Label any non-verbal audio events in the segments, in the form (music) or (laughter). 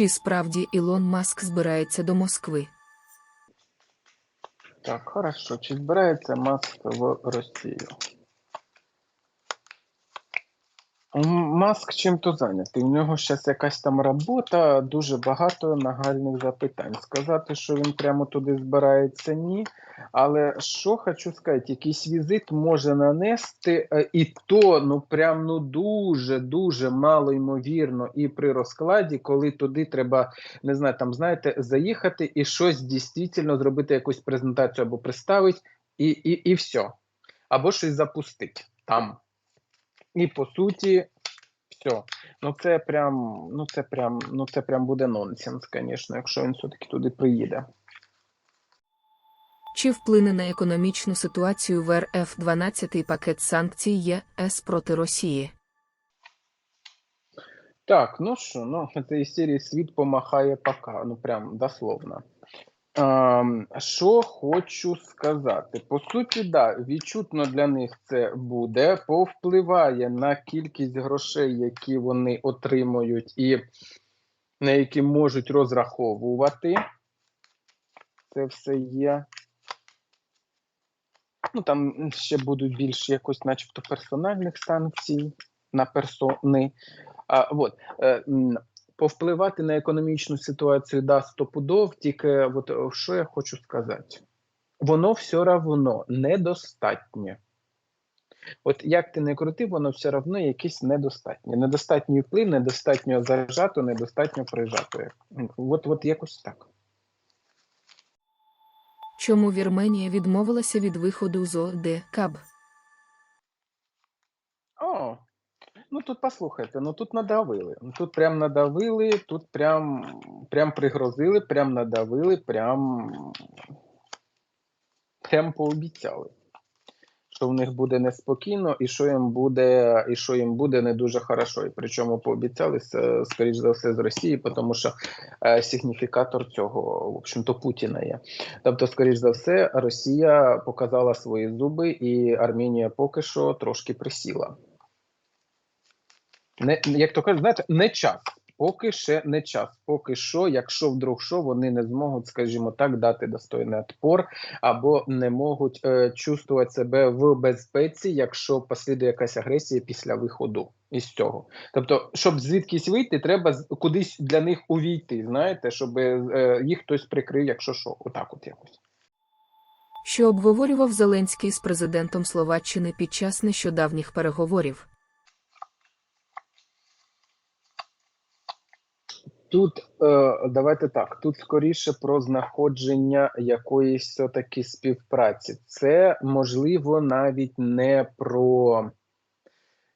Чи справді Ілон Маск збирається до Москви? Так, хорошо. Чи збирається Маск в Росію? М, Маск чим-то зайнятий. У нього зараз якась там робота, дуже багато нагальних запитань. Сказати, що він прямо туди збирається, ні. Але що хочу сказати, якийсь візит може нанести, е, і то ну прям ну дуже дуже мало ймовірно, і при розкладі, коли туди треба не знаю, там знаєте, заїхати і щось дійсно зробити, якусь презентацію або представити, і, і, і все. Або щось запустити там. І по суті, все. Ну це прям, ну це прям, ну це прям буде нонсенс, звісно, якщо він все-таки туди приїде. Чи вплине на економічну ситуацію в РФ 12-й пакет санкцій ЄС проти Росії? Так, ну що, ну (laughs) це із серії світ помахає пока, ну прям дословно. Ем, що хочу сказати? По суті, да, відчутно для них це буде, повпливає на кількість грошей, які вони отримують, і на які можуть розраховувати. Це все є. Ну, там ще будуть більше якось, начебто, персональних санкцій на персони. А, от, е, повпливати на економічну ситуацію да стопудов, тільки от, е, що я хочу сказати? Воно все равно недостатнє. От як ти не крути, воно все одно якесь недостатнє. Недостатній вплив, недостатньо зажато, недостатньо прижато. От, от якось так. Чому Вірменія відмовилася від виходу з ОДКБ? О, ну тут послухайте, ну тут надавили. Ну, Тут прям надавили, тут прям, прям пригрозили, прям надавили, прям, прям пообіцяли. Що в них буде неспокійно, і що їм буде, і що їм буде не дуже хорошо. І причому пообіцяли, скоріш за все, з Росії, тому що е, сигніфікатор цього, в общем-то, Путіна є. Тобто, скоріш за все, Росія показала свої зуби, і Армінія поки що трошки присіла. Не, як то кажуть, знаєте, не час. Поки ще не час. Поки що, якщо вдруг що, вони не зможуть, скажімо так, дати достойний відпор, або не можуть е, чувствувати себе в безпеці, якщо послідує якась агресія після виходу із цього. Тобто, щоб звідкись вийти, треба кудись для них увійти, знаєте, щоб е, їх хтось прикрив, якщо що, отак от якось. Що обговорював Зеленський з президентом Словаччини під час нещодавніх переговорів? Тут е, давайте так. Тут скоріше про знаходження якоїсь все-таки співпраці. Це можливо навіть не про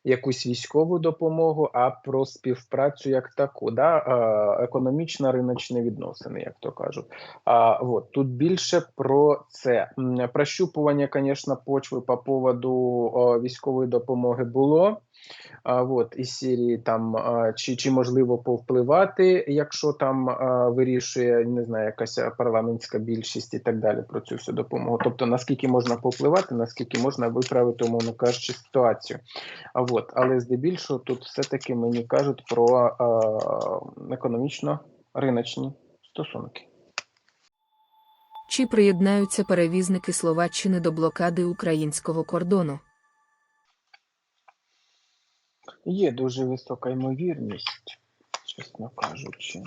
якусь військову допомогу, а про співпрацю як таку, да? е, економічно риночні відносини, як то кажуть. А от тут більше про це. Прощупування, звісно, почви по поводу військової допомоги було. А, от, із серії там а, чи, чи можливо повпливати, якщо там а, вирішує не знаю, якась парламентська більшість і так далі про цю всю допомогу. Тобто наскільки можна повпливати, наскільки можна виправити, умовно кажучи, ситуацію. А от, але здебільшого тут все-таки мені кажуть про а, економічно-риночні стосунки. Чи приєднаються перевізники Словаччини до блокади українського кордону? Є дуже висока ймовірність, чесно кажучи.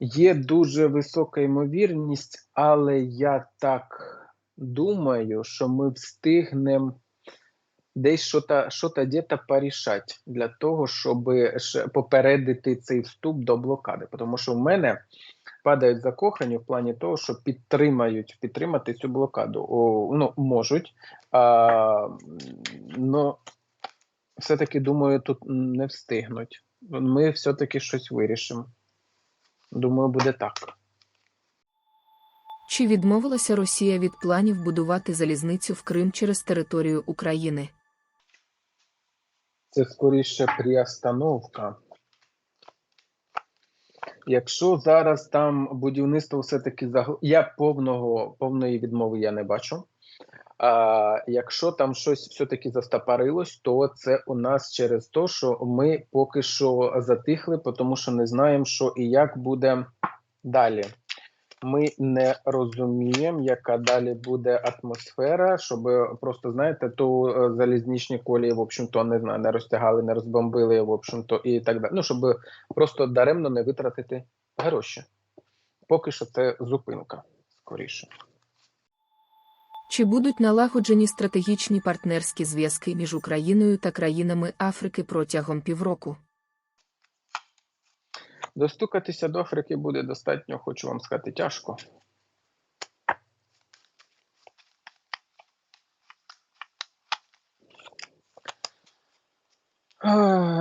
Є дуже висока ймовірність, але я так думаю, що ми встигнемо десь що-то що-то порішати для того, щоб попередити цей вступ до блокади. Тому що в мене падають закохані в плані того, що підтримають підтримати цю блокаду. О, ну, можуть, а, ну, все-таки думаю, тут не встигнуть. Ми все-таки щось вирішимо. Думаю, буде так. Чи відмовилася Росія від планів будувати залізницю в Крим через територію України? Це скоріше приостановка. Якщо зараз там будівництво все-таки загл... я повного, повної відмови я не бачу. А, якщо там щось все-таки застопорилось, то це у нас через те, що ми поки що затихли, тому що не знаємо, що і як буде далі. Ми не розуміємо, яка далі буде атмосфера, щоб просто знаєте, то е, залізничні колії, в общем-то, не знаю, не розтягали, не розбомбили, в общем-то, і так далі. Ну, щоб просто даремно не витратити гроші. Поки що це зупинка скоріше. Чи будуть налагоджені стратегічні партнерські зв'язки між Україною та країнами Африки протягом півроку? Достукатися до Африки буде достатньо, хочу вам сказати, тяжко.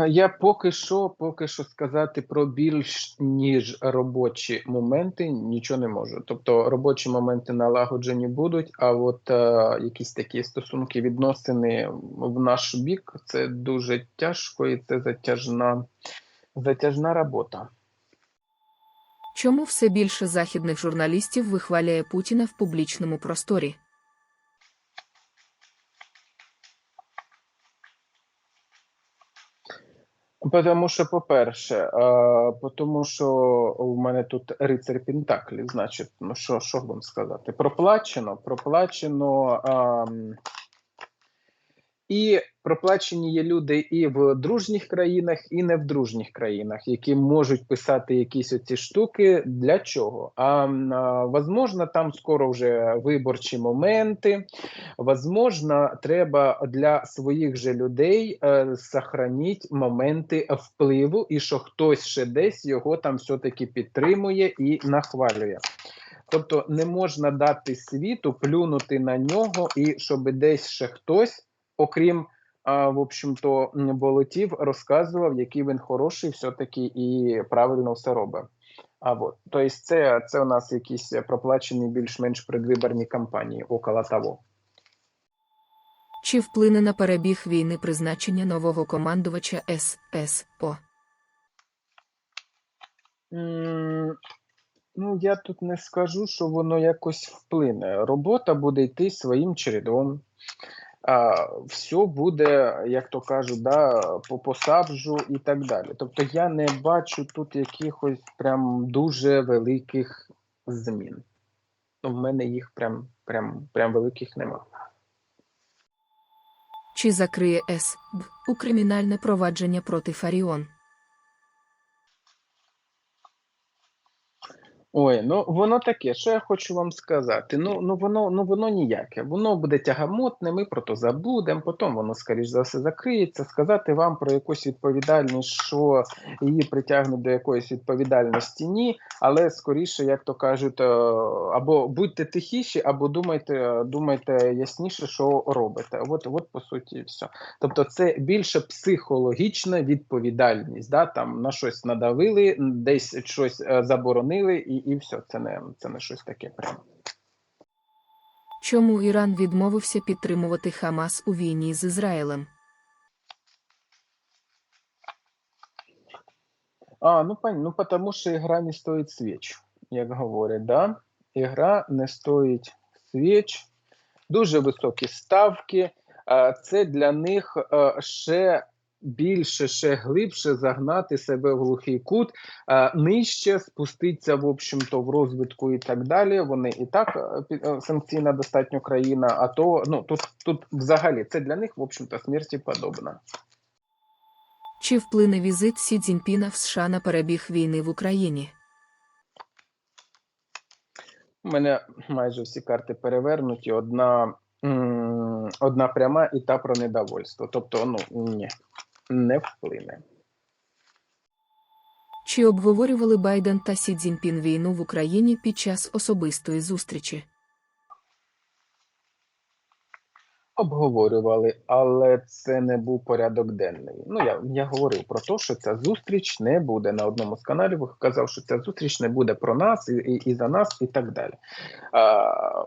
Я поки що, поки що сказати про більш ніж робочі моменти нічого не можу. Тобто робочі моменти налагоджені будуть, а от е, якісь такі стосунки, відносини в наш бік це дуже тяжко і це затяжна, затяжна робота. Чому все більше західних журналістів вихваляє Путіна в публічному просторі? Тому що, по-перше, е, тому що у мене тут рицар Пентаклі, значить, ну що, що вам сказати? Проплачено, проплачено. ем, і проплачені є люди і в дружніх країнах, і не в дружніх країнах, які можуть писати якісь оці штуки. Для чого? А, а возможно, там скоро вже виборчі моменти. Возможно, треба для своїх же людей е, моменти впливу, і що хтось ще десь його там все-таки підтримує і нахвалює. Тобто не можна дати світу плюнути на нього, і щоб десь ще хтось, окрім в общем-то, болотів, розказував, який він хороший, все-таки і правильно все робить. А от, тобто, це, це у нас якісь проплачені більш-менш предвиборні кампанії около того. Чи вплине на перебіг війни призначення нового командувача ССО? М, Ну, я тут не скажу, що воно якось вплине. Робота буде йти своїм чередом. Все буде, як то кажуть, да, по посаджу і так далі. Тобто я не бачу тут якихось прям дуже великих змін. У мене їх прям, прям, прям великих нема. Чи закриє СБ у кримінальне провадження проти Фаріон? Ой, ну воно таке, що я хочу вам сказати. Ну, ну воно ну воно ніяке. Воно буде тягамотне, ми про то забудемо, потім воно, скоріш за все, закриється. Сказати вам про якусь відповідальність, що її притягнуть до якоїсь відповідальності, ні. Але скоріше, як то кажуть, е, або будьте тихіші, або думайте, думайте ясніше, що робите. От, от по суті, все. Тобто, це більше психологічна відповідальність. Да? Там на щось надавили, десь щось е, заборонили, і, і все. Це не, це не щось таке прямо. Чому Іран відмовився підтримувати Хамас у війні з Ізраїлем? А, ну пані, ну потому що ігра не стоїть свіч, як говорять, да? Ігра не стоїть свіч, дуже високі ставки. Це для них е, ще більше, ще глибше загнати себе в глухий кут, нижче спуститься, в общем-то, в розвитку і так далі. Вони і так е, е, санкційна достатньо країна, а то ну тут, тут взагалі це для них, в общем-то, смерті подобно. Чи вплине візит Сі Цзіньпіна в США на перебіг війни в Україні? У мене майже всі карти перевернуті. Одна, одна пряма і та про недовольство. Тобто, ну ні, не вплине. Чи обговорювали Байден та Сі Цзіньпін війну в Україні під час особистої зустрічі? Обговорювали, але це не був порядок денний. Ну я, я говорив про те, що ця зустріч не буде на одному з каналів. Казав, що ця зустріч не буде про нас і, і, і за нас, і так далі. А,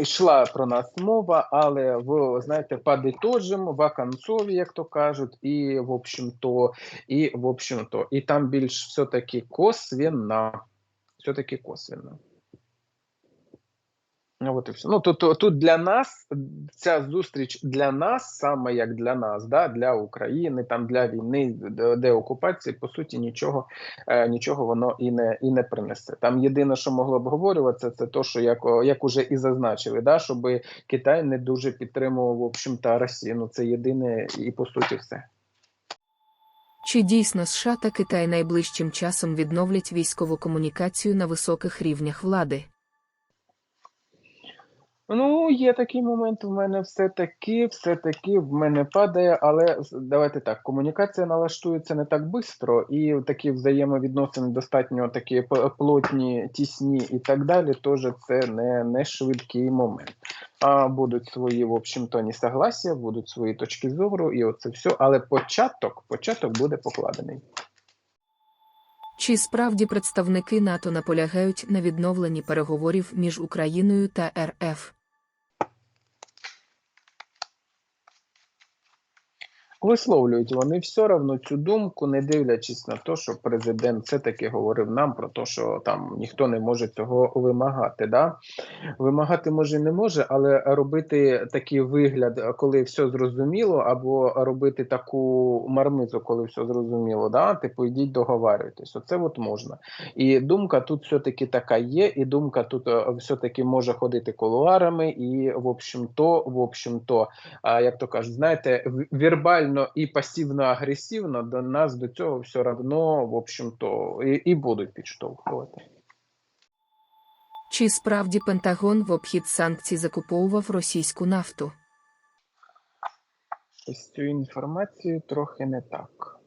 йшла про нас мова, але в знаєте, подитожимо, в оконцові, як то кажуть, і в общем-то, і в общем-то, і там більш все-таки косвенно. Все-таки косвенно. Ну, От і все. Ну, тут, тут, для нас ця зустріч для нас, саме як для нас, да, для України, там для війни, де, окупації, по суті, нічого, е, нічого воно і не, і не принесе. Там єдине, що могло обговорюватися, це то, що як, як уже і зазначили, да, щоб Китай не дуже підтримував, в общем-то, Росію. Ну, це єдине і по суті все. Чи дійсно США та Китай найближчим часом відновлять військову комунікацію на високих рівнях влади? Ну, є такий момент. В мене все-таки, все-таки в мене падає, але давайте так, комунікація налаштується не так швидко, і такі взаємовідносини достатньо такі плотні, тісні і так далі. Теж це не, не швидкий момент. А будуть свої, в общем-то, несогласия, будуть свої точки зору, і оце все. Але початок, початок буде покладений. Чи справді представники НАТО наполягають на відновленні переговорів між Україною та РФ? Висловлюють вони все одно цю думку, не дивлячись на те, що президент все-таки говорив нам про те, що там ніхто не може цього вимагати. Да? Вимагати може не може, але робити такий вигляд, коли все зрозуміло, або робити таку мармизу, коли все зрозуміло, да? типу йдіть договарюйтесь. Оце от можна. І думка тут все-таки така є, і думка тут е, все-таки може ходити колуарами, і в общем-то, в общем-то, як то кажуть, знаєте, в- вірбально і пасивно-агресивно до нас до цього все одно, в общем-то, і, і будуть підштовхувати. Чи справді Пентагон в обхід санкцій закуповував російську нафту? З цією інформацією трохи не так.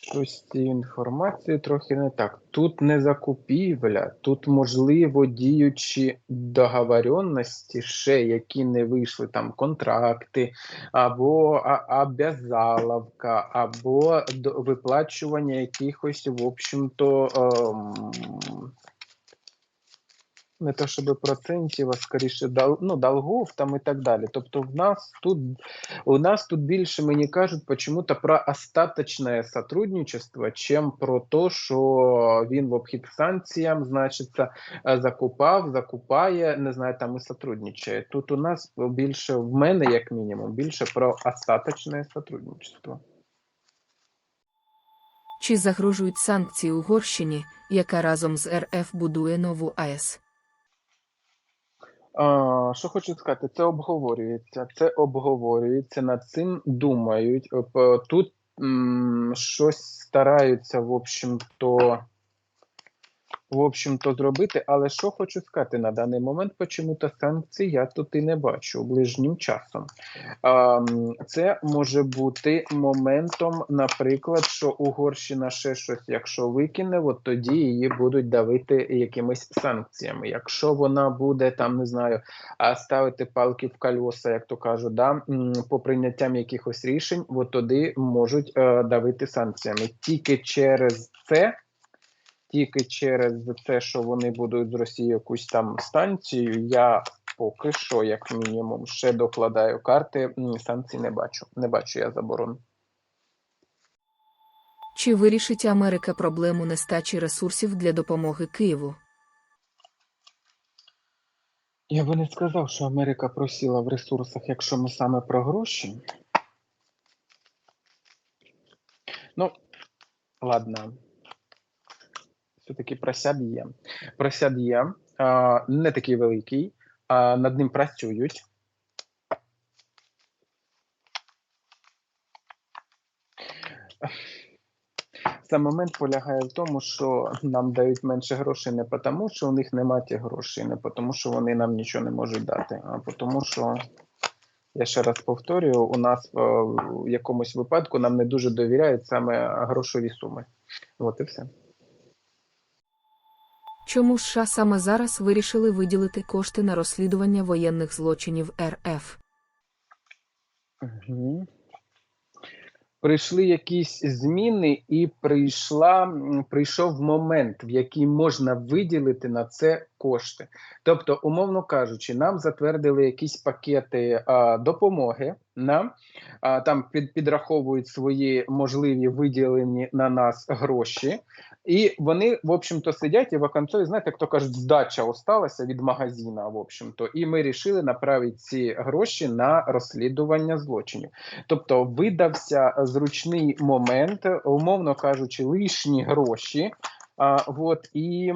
Щось з цією інформацією трохи не так. Тут не закупівля, тут, можливо, діючі договоренності, ще які не вийшли, там контракти, або обязаловка, або виплачування якихось, в общем-то, ем, не то щоб процентів, а скоріше дол, ну, долгов там і так далі. Тобто в нас тут у нас тут більше мені кажуть почему-то про остаточне сотрудничество, чим про те, що він в обхід санкціям, значиться, е, закупав, закупає, не знаю, там і сотрудничає. Тут у нас більше в мене, як мінімум, більше про остаточне сотрудничество. Чи загрожують санкції Угорщині, яка разом з РФ будує нову АЕС? Що хочу сказати, це обговорюється. Це обговорюється, над цим думають. Тут м, щось стараються, в общем-то, в общем-то, зробити. Але що хочу сказати на даний момент, почему-то санкцій я тут і не бачу ближнім часом. А, це може бути моментом, наприклад, що Угорщина ще щось, якщо викине, от тоді її будуть давити якимись санкціями. Якщо вона буде там, не знаю, ставити палки в кольоса, як то кажуть, да, по прийняттям якихось рішень, от тоді можуть е, давити санкціями. Тільки через це. Тільки через те, що вони будуть з Росії якусь там станцію, я поки що, як мінімум, ще докладаю карти. Санкцій не бачу. Не бачу я заборон. Чи вирішить Америка проблему нестачі ресурсів для допомоги Києву? Я би не сказав, що Америка просіла в ресурсах, якщо ми саме про гроші. Ну, ладно. Все-таки просяд є. Просяд є. Не такий великий, над ним працюють. Сам момент полягає в тому, що нам дають менше грошей не тому, що у них немає тих грошей, не тому, що вони нам нічого не можуть дати, а тому, що я ще раз повторюю, у нас е, в якомусь випадку нам не дуже довіряють саме грошові суми. От і все. Чому США саме зараз вирішили виділити кошти на розслідування воєнних злочинів РФ? Угу. Прийшли якісь зміни, і прийшла, прийшов момент, в який можна виділити на це кошти. Тобто, умовно кажучи, нам затвердили якісь пакети а, допомоги. Нам а, там під, підраховують свої можливі виділені на нас гроші, і вони, в общем-то, сидять і в оконцові, знаєте, як то кажуть, здача осталася від магазина, в общем-то, і ми рішили направити ці гроші на розслідування злочинів. Тобто видався зручний момент, умовно кажучи, лишні гроші. А, от, і,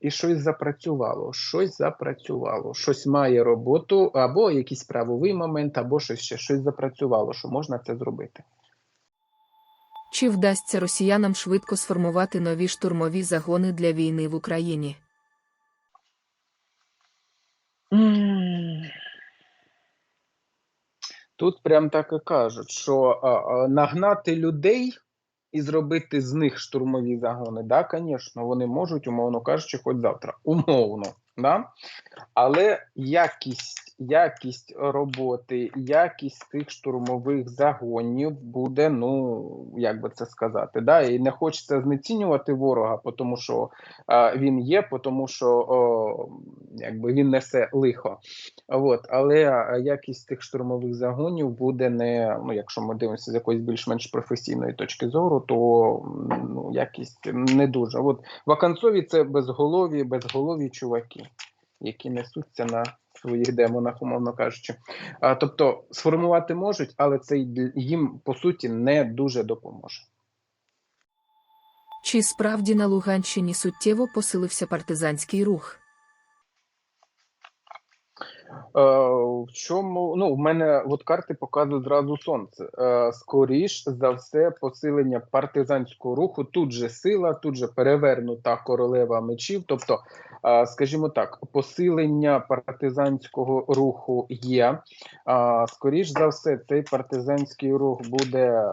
і щось запрацювало, щось запрацювало, щось має роботу, або якийсь правовий момент, або щось ще щось запрацювало, що можна це зробити. Чи вдасться росіянам швидко сформувати нові штурмові загони для війни в Україні? Тут прям так і кажуть, що а, а, нагнати людей і зробити з них штурмові загони, да, звісно, вони можуть, умовно кажучи, хоч завтра. Умовно, да? Але якість, якість роботи, якість тих штурмових загонів буде, ну, як би це сказати, да? і не хочеться знецінювати ворога, тому що а, він є, тому що о, якби він несе лихо. От, але якість тих штурмових загонів буде не, ну, якщо ми дивимося з якоїсь більш-менш професійної точки зору, то ну, якість не дуже. От вакансові це безголові, безголові чуваки, які несуться на своїх демонах, умовно кажучи. А, тобто сформувати можуть, але це їм по суті не дуже допоможе. Чи справді на Луганщині суттєво посилився партизанський рух? Е, в чому ну в мене от карти показують зразу сонце. Е, скоріш за все, посилення партизанського руху. Тут же сила, тут же перевернута королева мечів. Тобто, е, скажімо так, посилення партизанського руху є. Скоріш за все, цей партизанський рух буде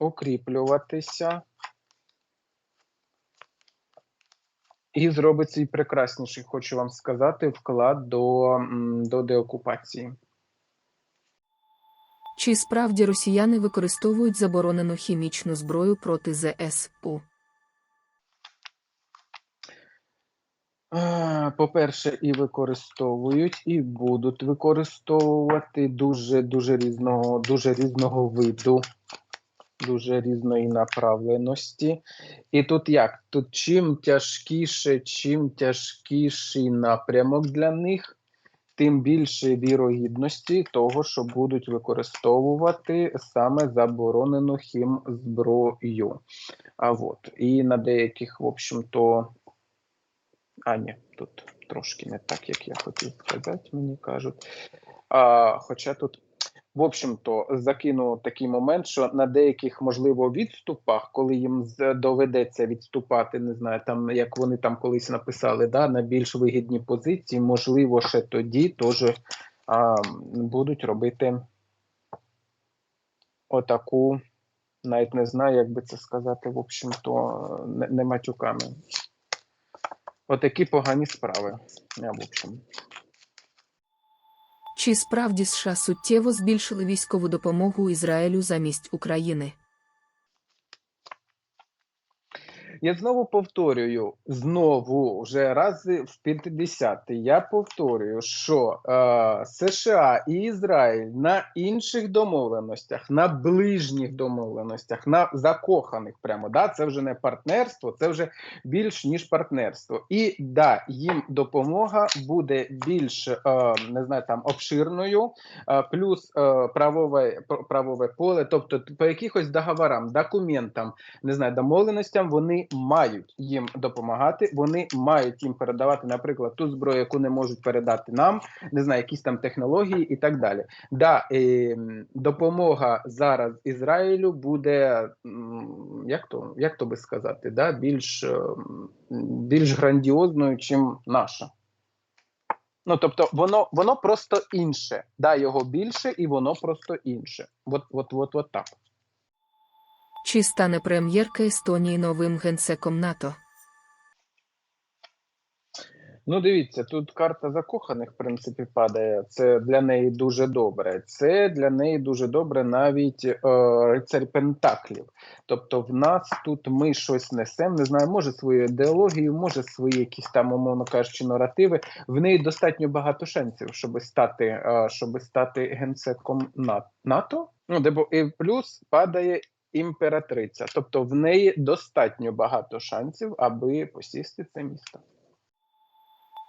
укріплюватися. І зробить свій прекрасніший, хочу вам сказати, вклад до, до деокупації. Чи справді росіяни використовують заборонену хімічну зброю проти ЗСУ? По-перше, і використовують, і будуть використовувати дуже дуже різного, дуже різного виду, дуже різної направленості. І тут як? Тут чим тяжкіше, чим тяжкіший напрямок для них, тим більше вірогідності того, що будуть використовувати саме заборонену хімзброю. А от і на деяких, в общем-то. А, ні, тут трошки не так, як я хотів сказати, мені кажуть. А, хоча тут, в общем-то, закину такий момент, що на деяких, можливо, відступах, коли їм доведеться відступати, не знаю, там як вони там колись написали, да, на більш вигідні позиції, можливо, ще тоді теж а, будуть робити отаку, навіть не знаю, як би це сказати, в общем-то, не, не матюками. Отакі погані справи. Я, в общем. Чи справді США суттєво збільшили військову допомогу Ізраїлю замість України? Я знову повторюю, знову вже рази в 50 я повторюю, що е, США і Ізраїль на інших домовленостях, на ближніх домовленостях, на закоханих прямо, да, це вже не партнерство, це вже більш ніж партнерство. І да, їм допомога буде більш е, не знаю, там обширною, е, плюс е, правове, правове поле, тобто по якихось договорам, документам, не знаю, домовленостям вони мають їм допомагати. Вони мають їм передавати, наприклад, ту зброю, яку не можуть передати нам, не знаю, якісь там технології і так далі. Да, е, допомога зараз Ізраїлю буде як то, як то би сказати, да, більш, е, більш грандіозною, чим наша. Ну, тобто, воно, воно просто інше. Да, його більше, і воно просто інше. От, от, от, от так. Чи стане прем'єрка Естонії новим генсеком НАТО? Ну, дивіться, тут карта закоханих, в принципі, падає. Це для неї дуже добре. Це для неї дуже добре навіть е, рицарь Пентаклів. Тобто, в нас тут ми щось несемо, не знаю, може свою ідеологію, може свої якісь там, умовно кажучи, наративи. В неї достатньо багато шансів, щоб стати, е, щоб стати генсеком НАТО. Ну, де і плюс падає імператриця. Тобто, в неї достатньо багато шансів, аби посісти це місто.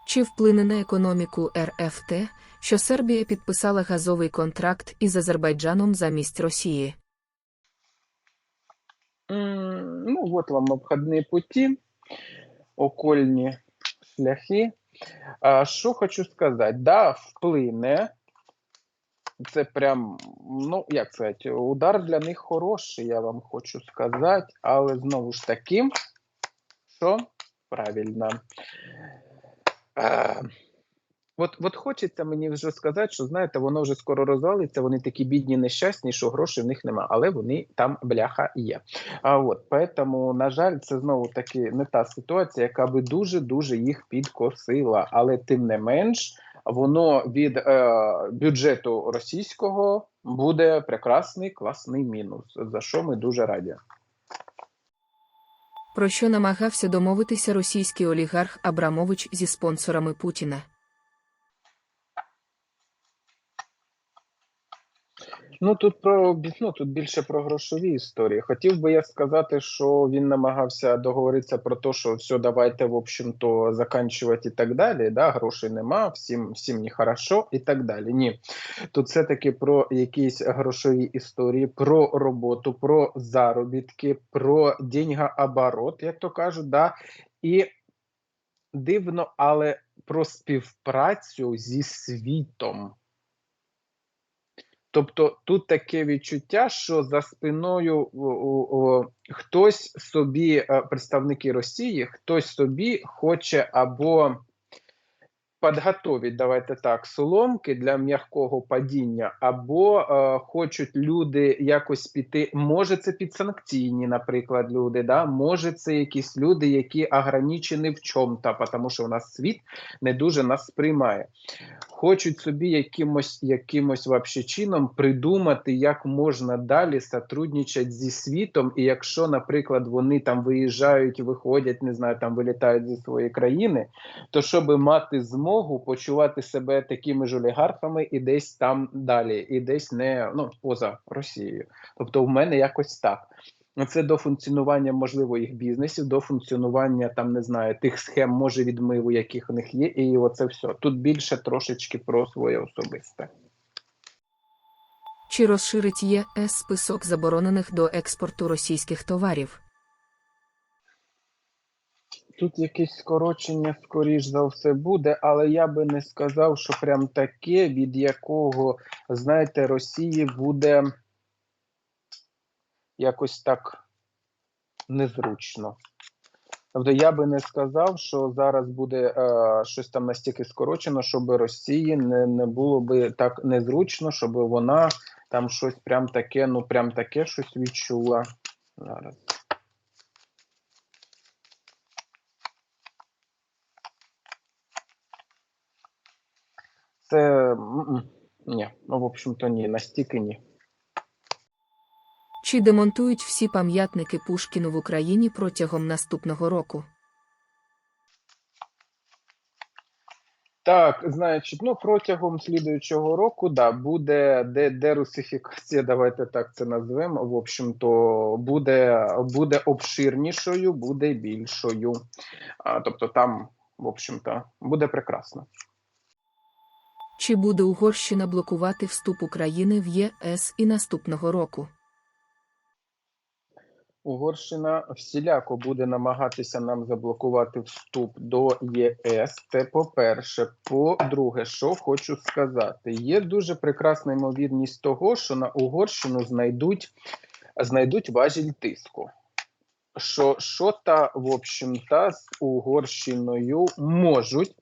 Чи вплине на економіку РФ те, що Сербія підписала газовий контракт із Азербайджаном замість Росії? Ну, от вам обходні путі, окольні шляхи. А, що хочу сказати? Да, вплине. Це прям, ну, як сказати, удар для них хороший, я вам хочу сказати, але знову ж таки, що правильно. А, От, от хочеться мені вже сказати, що знаєте, воно вже скоро розвалиться. Вони такі бідні, нещасні, що грошей в них нема, але вони там бляха є. А от поэтому, на жаль, це знову таки не та ситуація, яка би дуже дуже їх підкосила. Але тим не менш, воно від е, бюджету російського буде прекрасний класний мінус, за що ми дуже раді. Про що намагався домовитися російський олігарх Абрамович зі спонсорами Путіна? Ну тут про ну, тут більше про грошові історії. Хотів би я сказати, що він намагався договоритися про те, що все, давайте, в общем-то, заканчувати і так далі. Да, грошей нема, всім всім не хорошо і так далі. Ні, тут все таки про якісь грошові історії, про роботу, про заробітки, про деньгооборот, як то кажуть, да, і дивно, але про співпрацю зі світом. Тобто тут таке відчуття, що за спиною о, о, хтось собі, е, представники Росії, хтось собі хоче або підготовить, давайте так, соломки для м'якого падіння, або е, хочуть люди якось піти. Може, це підсанкційні, наприклад, люди, да? може, це якісь люди, які ограничені в чому-то, тому що у нас світ не дуже нас сприймає. Хочуть собі якимось, якимось вообще чином придумати, як можна далі сотрудничати зі світом, і якщо, наприклад, вони там виїжджають, виходять, не знаю, там вилітають зі своєї країни, то щоб мати змогу почувати себе такими ж олігархами і десь там далі, і десь не ну поза Росією. Тобто, в мене якось так. Це до функціонування можливо їх бізнесів, до функціонування там не знаю тих схем, може відмиву, яких у них є, і оце все. Тут більше трошечки про своє особисте. Чи розширить ЄС список заборонених до експорту російських товарів? Тут якесь скорочення, скоріш за все, буде, але я би не сказав, що прям таке, від якого, знаєте, Росії буде якось так незручно. Тобто я би не сказав, що зараз буде е, щось там настільки скорочено, щоб Росії не, не було би так незручно, щоб вона там щось прям таке, ну прям таке щось відчула. Зараз. Це м-м, ні, ну в общем-то ні, настільки ні. Чи демонтують всі пам'ятники Пушкіну в Україні протягом наступного року? Так, значить, ну протягом слідуючого року, да, буде де, дерусифікація, (laughs) давайте так це назвемо. В общем-то, буде, буде обширнішою, буде більшою. А, тобто там, в общем-то, буде прекрасно. Чи буде Угорщина блокувати вступ України в ЄС і наступного року? Угорщина всіляко буде намагатися нам заблокувати вступ до ЄС. Це по-перше. По-друге, що хочу сказати, є дуже прекрасна ймовірність того, що на Угорщину знайдуть, знайдуть важіль тиску. Що що та, в общем-то, з Угорщиною можуть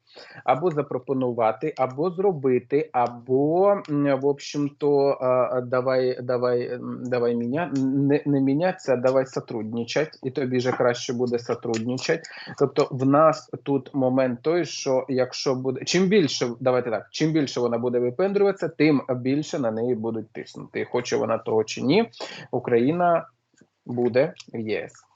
або запропонувати, або зробити, або в общем-то, давай, давай, давай міня, не, не мінятися, давай сотрудничать, і тобі же краще буде сотрудничать. Тобто, в нас тут момент той, що якщо буде чим більше, давайте так, чим більше вона буде випендрюватися, тим більше на неї будуть тиснути. Хоче вона того чи ні, Україна буде в ЄС.